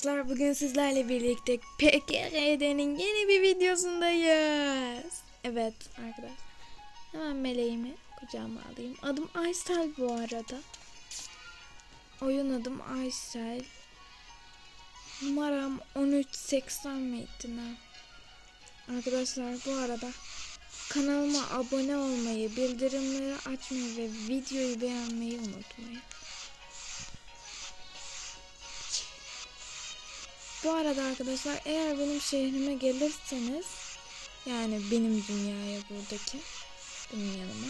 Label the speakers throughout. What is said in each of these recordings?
Speaker 1: Arkadaşlar bugün sizlerle birlikte PKRD'nin yeni bir videosundayız. Evet arkadaşlar. Hemen meleğimi kucağıma alayım. Adım Aysel bu arada. Oyun adım Aysel. Numaram 1380 miydi ne? Arkadaşlar bu arada kanalıma abone olmayı, bildirimleri açmayı ve videoyu beğenmeyi unutmayın. Bu arada arkadaşlar eğer benim şehrime gelirseniz yani benim dünyaya buradaki benim yanıma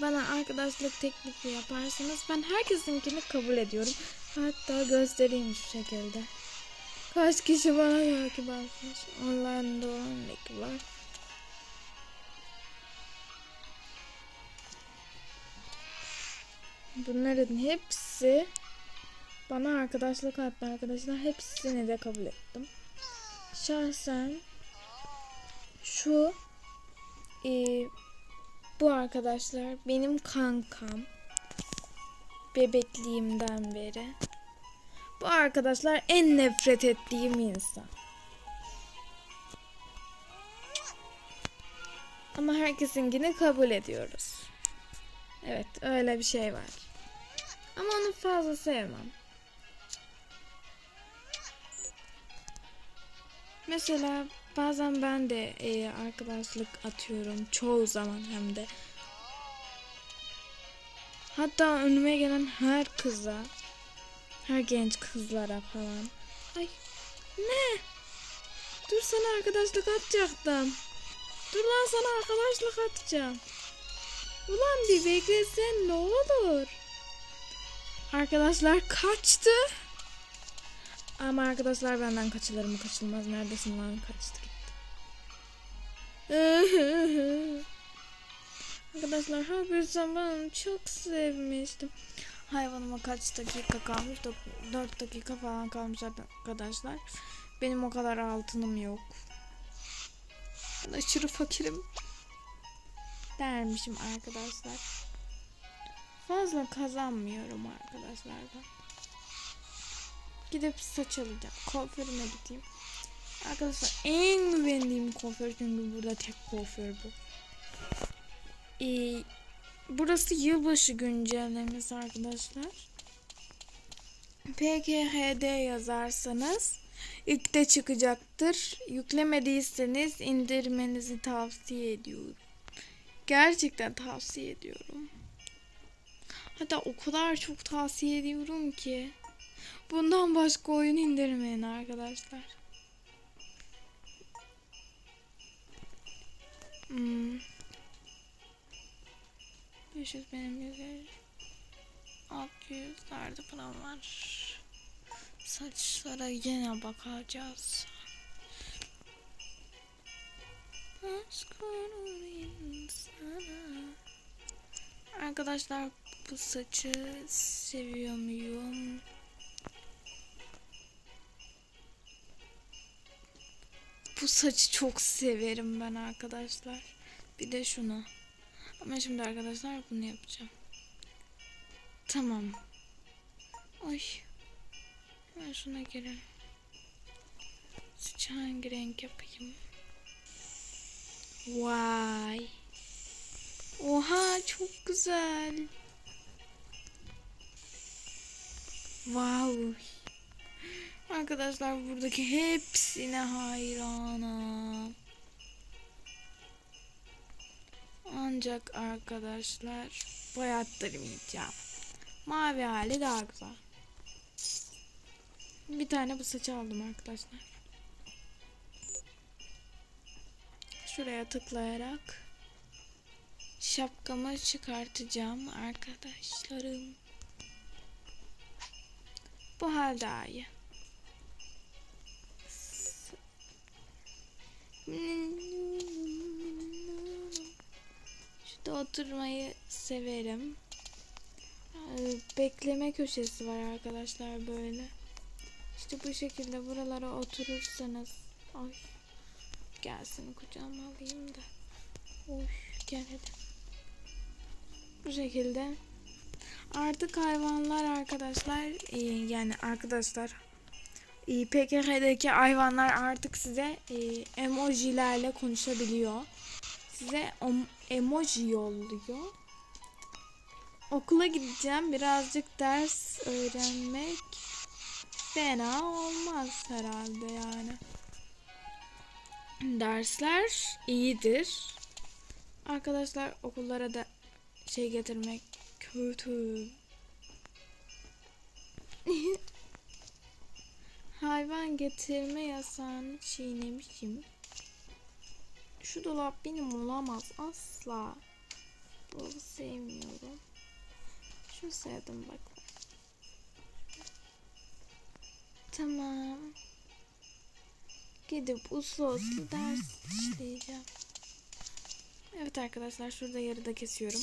Speaker 1: bana arkadaşlık teklifi yaparsanız ben herkesinkini kabul ediyorum. Hatta göstereyim şu şekilde. Kaç kişi bana takip atmış. Online'da olan var. Bunların hepsi bana arkadaşlık attı arkadaşlar. Hepsini de kabul ettim. Şahsen şu e, bu arkadaşlar benim kankam. Bebekliğimden beri. Bu arkadaşlar en nefret ettiğim insan. Ama herkesinkini kabul ediyoruz. Evet öyle bir şey var. Ama onu fazla sevmem. Mesela bazen ben de e, arkadaşlık atıyorum. Çoğu zaman hem de. Hatta önüme gelen her kıza, her genç kızlara falan. Ay ne? Dur sana arkadaşlık atacaktım. Dur lan sana arkadaşlık atacağım. Ulan bir beklesen ne olur? Arkadaşlar kaçtı. Ama arkadaşlar benden kaçılır mı kaçılmaz. Neredesin lan kaçtı gitti. arkadaşlar her bir zaman çok sevmiştim. Hayvanıma kaç dakika kalmış? 4 dakika falan kalmış arkadaşlar. Benim o kadar altınım yok. Ben aşırı fakirim. Dermişim arkadaşlar. Fazla kazanmıyorum arkadaşlar ben. Gidip saç alacağım. Kuaförüme gideyim. Arkadaşlar en güvendiğim kuaför çünkü burada tek kuaför bu. Ee, burası yılbaşı güncellemesi arkadaşlar. PKHD yazarsanız ilk de çıkacaktır. Yüklemediyseniz indirmenizi tavsiye ediyorum. Gerçekten tavsiye ediyorum. Hatta o kadar çok tavsiye ediyorum ki. Bundan başka oyun indirmeyin arkadaşlar. Hmm. 500 benim güzel. 600 nerede param var? Saçlara yine bakacağız. Arkadaşlar bu saçı seviyor muyum? Bu saçı çok severim ben arkadaşlar. Bir de şunu. Ama şimdi arkadaşlar bunu yapacağım. Tamam. Oy. Ben şuna girelim. Saçı hangi renk yapayım? Vay. Oha çok güzel. Wow. Arkadaşlar buradaki hepsine hayranım. Ancak arkadaşlar boyattırmayacağım. Mavi hali daha güzel. Bir tane bu saçı aldım arkadaşlar. Şuraya tıklayarak şapkamı çıkartacağım arkadaşlarım. Bu hal daha iyi. Şurada oturmayı severim. Ee, Bekleme köşesi var arkadaşlar böyle. İşte bu şekilde buralara oturursanız ay gelsin kucağıma alayım da. Oy gel hadi. Bu şekilde artık hayvanlar arkadaşlar e, yani arkadaşlar e, PKK'daki hayvanlar artık size e, emojilerle konuşabiliyor. Size emoji yolluyor. Okula gideceğim. Birazcık ders öğrenmek fena olmaz herhalde yani. Dersler iyidir. Arkadaşlar okullara da şey getirmek kötü. Hayvan getirme yasağını çiğnemişim. Şu dolap benim olamaz asla. Dolabı sevmiyorum. Şunu sevdim bak. Tamam. Gidip uslu uslu ders işleyeceğim. Evet arkadaşlar şurada yarıda kesiyorum.